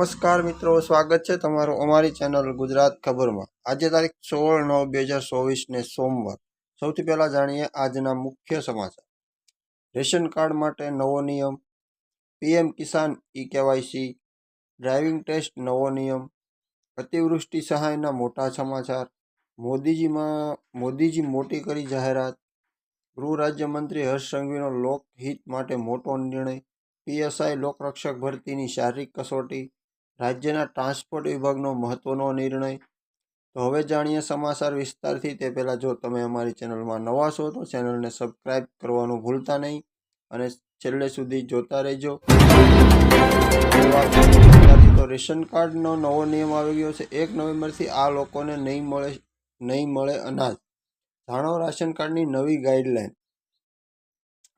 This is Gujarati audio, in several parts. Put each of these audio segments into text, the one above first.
નમસ્કાર મિત્રો, સ્વાગત છે તમારું અમારી ચેનલ ગુજરાત ખબરમાં. આજે તારીખ સોળ નવ બે હજાર ચોવીસને સોમવાર. સૌથી પહેલાં જાણીએ આજના મુખ્ય સમાચાર. રેશન કાર્ડ માટે નવો નિયમ. PM Kisan e KYC driving test નવો નિયમ. અતિવૃષ્ટિ સહાયના મોટા સમાચાર. મોદીજીમાં, મોદીજી મોટી કરી જાહેરાત. ગૃહ રાજ્યમંત્રી હર્ષ સંઘવીનો લોકહિત માટે મોટો નિર્ણય. પીએસઆઈ લોકરક્ષક ભરતીની શારીરિક કસોટી. રાજ્યના ટ્રાન્સપોર્ટ વિભાગનો મહત્વનો નિર્ણય. તો હવે જાણીએ સમાચાર વિસ્તારથી તે પહેલાં જો તમે અમારી ચેનલમાં નવા છો તો ચેનલને સબસ્ક્રાઈબ કરવાનું ભૂલતા નહીં અને છેલ્લે સુધી જોતા રહેજો. તો રેશન કાર્ડનો નવો નિયમ આવી ગયો છે. એક નવેમ્બરથી આ લોકોને નહીં મળે નહીં મળે અનાજ. જાણો, રાશન કાર્ડની નવી ગાઈડલાઈન.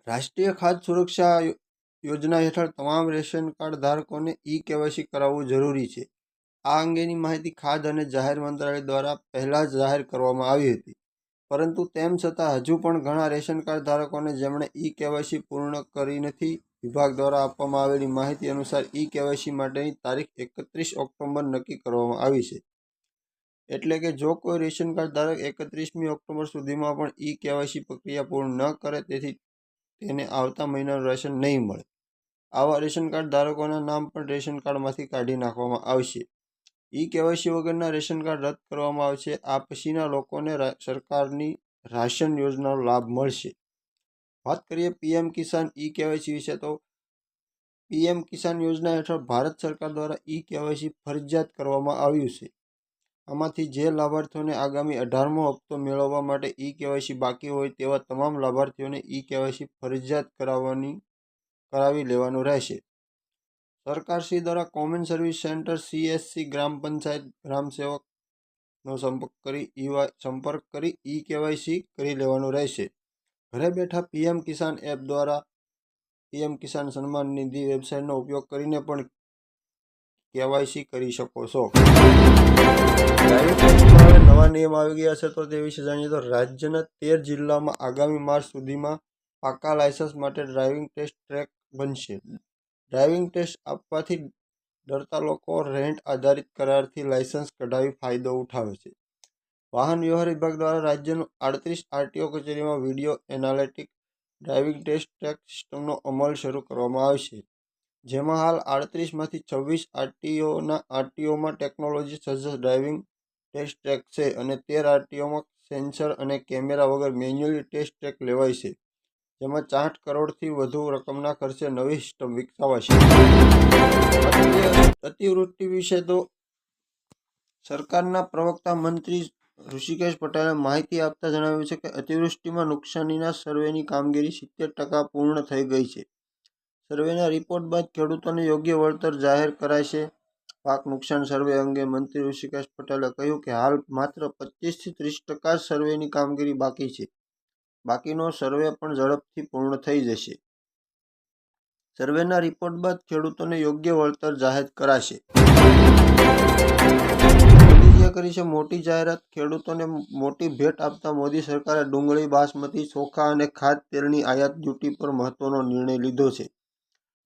રાષ્ટ્રીય ખાદ્ય સુરક્ષા યોજના હેઠળ તમામ રેશન કાર્ડ ધારકોને ઈ કેવાયસી કરાવવું જરૂરી છે. આ અંગેની માહિતી ખાદ્ય અને જાહેર મંત્રાલય દ્વારા પહેલાં જ જાહેર કરવામાં આવી હતી. પરંતુ તેમ છતાં હજુ પણ ઘણા રેશન કાર્ડ ધારકોને જેમણે ઈ કેવાયસી પૂર્ણ કરી નથી, વિભાગ દ્વારા આપવામાં આવેલી માહિતી અનુસાર ઈ કેવાયસી માટેની તારીખ એકત્રીસ ઓક્ટોબર નક્કી કરવામાં આવી છે. એટલે કે જો કોઈ રેશન કાર્ડ ધારક એકત્રીસમી ઓક્ટોબર સુધીમાં પણ ઈ કેવાયસી પ્રક્રિયા પૂર્ણ ન કરે, તેથી તેને આવતા મહિનાનું રેશન નહીં મળે. આવા રેશન કાર્ડ ધારકોના નામ પણ રેશન કાર્ડમાંથી કાઢી નાખવામાં આવશે. ઈ કેવાયસી વગરના રેશન કાર્ડ રદ કરવામાં આવશે. આ પછીના લોકોને સરકારની રાશન યોજનાનો લાભ મળશે. વાત કરીએ પીએમ કિસાન ઈ કેવાયસી વિશે તો પીએમ કિસાન યોજના હેઠળ ભારત સરકાર દ્વારા ઈ કેવાયસી ફરજિયાત કરવામાં આવ્યું છે. આમાંથી જે લાભાર્થીઓને આગામી અઢારમો હપ્તો મેળવવા માટે ઈ કેવાયસી બાકી હોય તેવા તમામ લાભાર્થીઓને ઈ કેવાયસી ફરજિયાત કરાવવાની કરાવી લેવાનું રહેશે. સરકારશ્રી દ્વારા કોમન સર્વિસ સેન્ટર સીએસસી ગ્રામ પંચાયત ગ્રામ સેવકનો સંપર્ક કરી ઈ સંપર્ક કરી ઈ કેવાયસી કરી લેવાનું રહેશે. ઘરે બેઠા પીએમ કિસાન એપ દ્વારા પીએમ કિસાન સન્માન નિધિ વેબસાઇટનો ઉપયોગ કરીને પણ કેવાયસી કરી શકો છો. નવા નિયમ આવી ગયા છે તો તે વિશે જાણીએ તો રાજ્યના તેર જિલ્લામાં આગામી માર્ચ સુધીમાં પાકા લાયસન્સ માટે ડ્રાઇવિંગ ટેસ્ટ ટ્રેક બનશે. ડ્રાઇવિંગ ટેસ્ટ આપવાથી ડરતા લોકો રેન્ટ આધારિત કરારથી લાયસન્સ કઢાવી ફાયદો ઉઠાવે છે. વાહન વ્યવહાર વિભાગ દ્વારા રાજ્યનું આડત્રીસ આરટીઓ કચેરીમાં video analytic driving test track સિસ્ટમનો અમલ શરૂ કરવામાં આવશે. જેમાં હાલ આડત્રીસમાંથી છવ્વીસ આરટીઓના આરટીઓમાં ટેકનોલોજી સજ્જ ડ્રાઇવિંગ ટેસ્ટ ટ્રેક છે અને તેર આરટીઓમાં સેન્સર અને કેમેરા વગર મેન્યુઅલી ટેસ્ટ ટ્રેક લેવાય છે. જેમાં ચાર કરોડથી વધુ રકમના ખર્ચે નવી સિસ્ટમ વિકસાવાશે. અતિ- અતિવૃષ્ટિ વિશે તો સરકારના પ્રવક્તા મંત્રી ઋષિકેશ પટેલે માહિતી આપતા જણાવ્યું છે કે અતિવૃષ્ટિમાં નુકસાનીના સર્વેની કામગીરી સિત્તેર ટકા પૂર્ણ થઈ ગઈ છે. સર્વેના રિપોર્ટ બાદ ખેડૂતોને યોગ્ય વળતર જાહેર કરાશે. પાક નુકસાન સર્વે અંગે મંત્રી ઋષિકેશ પટેલે કહ્યું કે હાલ માત્ર પચીસથી ત્રીસ ટકા સર્વેની કામગીરી બાકી છે. બાકીનો સર્વે પણ ઝડપથી પૂર્ણ થઈ જશે. સર્વેના રિપોર્ટ બાદ ખેડૂતોને યોગ્ય વળતર જાહેર કરાશે. કરી છે મોટી જાહેરાત, ખેડૂતોને મોટી ભેટ આપતા મોદી સરકારે ડુંગળી, બાસમતી, ચોખા અને ખાદ્ય તેલની આયાત ડ્યુટી પર મહત્વનો નિર્ણય લીધો છે.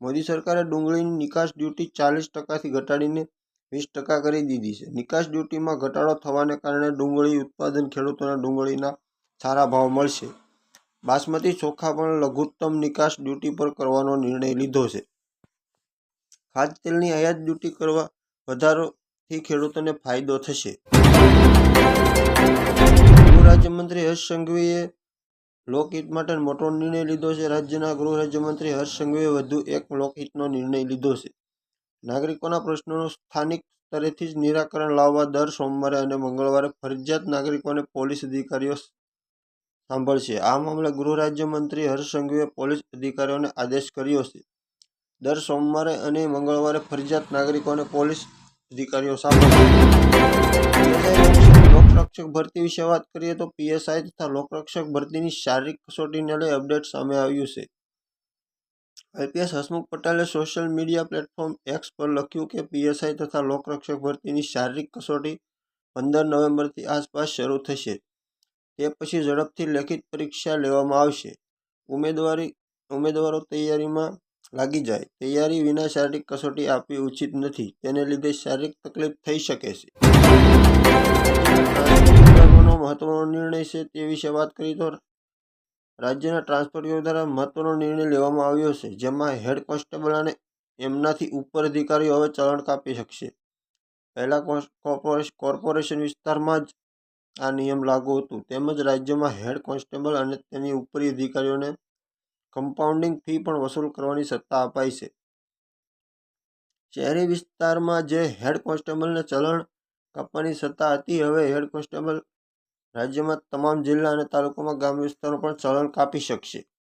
મોદી સરકારે ડુંગળીની નિકાસ ડ્યુટી ચાલીસ ટકાથી ઘટાડીને વીસ ટકા કરી દીધી છે. નિકાસ ડ્યુટીમાં ઘટાડો થવાને કારણે ડુંગળી ઉત્પાદન ખેડૂતોને ડુંગળીના સારા ભાવ મળશે. બાસમતી ચોખા પણ લઘુત્તમ નિકાસ ડ્યુટી પર કરવાનો નિર્ણય લીધો છે. ખાદ્ય તેલની આયાત ડ્યુટી કરવા વધારોથી ખેડૂતોને ફાયદો થશે. ગૃહ રાજ્યમંત્રી હર્ષ સંઘવીએ લોકહિત માટે મોટો નિર્ણય લીધો છે. રાજ્યના ગૃહ રાજ્યમંત્રી હર્ષ સંઘવીએ વધુ એક લોકહિતનો નિર્ણય લીધો છે. નાગરિકોના પ્રશ્નોનું સ્થાનિક સ્તરેથી જ નિરાકરણ લાવવા દર સોમવારે અને મંગળવારે ફરજિયાત નાગરિકોને પોલીસ અધિકારીઓ સાંભળશે. આ મામલે ગૃહ રાજ્યમંત્રી હર્ષ સંઘવીએ પોલીસ અધિકારીઓને આદેશ કર્યો છે. દર સોમવારે અને મંગળવારે ફરજિયાત નાગરિકોને પોલીસ અધિકારીઓ લોકરક્ષક ભરતી વિશે વાત કરીએ તો પીએસઆઈ તથા લોકરક્ષક ભરતીની શારીરિક કસોટીને લઈ અપડેટ સામે આવ્યું છે. આઈપીએસ હસમુખ પટેલે સોશિયલ મીડિયા પ્લેટફોર્મ એક્સ પર લખ્યું કે પીએસઆઈ તથા લોકરક્ષક ભરતીની શારીરિક કસોટી પંદર નવેમ્બરથી આસપાસ શરૂ થશે. તે પછી ઝડપથી લેખિત પરીક્ષા લેવામાં આવશે. ઉમેદવારી, ઉમેદવારો તૈયારીમાં લાગી જાય. તૈયારી વિના શારીરિક કસોટી આપવી ઉચિત નથી. તેને લીધે શારીરિક તકલીફ થઈ શકે છે. મહત્વનો નિર્ણય છે તે વિશે વાત કરીએ તો રાજ્યના ટ્રાન્સપોર્ટ દ્વારા મહત્વનો નિર્ણય લેવામાં આવ્યો છે, જેમાં હેડ કોન્સ્ટેબલ અને એમનાથી ઉપર અધિકારીઓ હવે ચલણ કાપી શકશે. પહેલા કોર્પોરેશન વિસ્તારમાં જ આ નિયમ લાગુ હતું. તેમજ રાજ્યમાં હેડ કોન્સ્ટેબલ અને તેની ઉપરી અધિકારીઓને કમ્પાઉન્ડિંગ ફી પણ વસૂલ કરવાની સત્તા અપાઈ છે. શહેરી વિસ્તારમાં જે હેડ કોન્સ્ટેબલને ચલણ કાપવાની સત્તા હતી, હવે હેડ કોન્સ્ટેબલ રાજ્યમાં તમામ જિલ્લા અને તાલુકામાં ગ્રામ વિસ્તારો પણ ચલણ કાપી શકશે.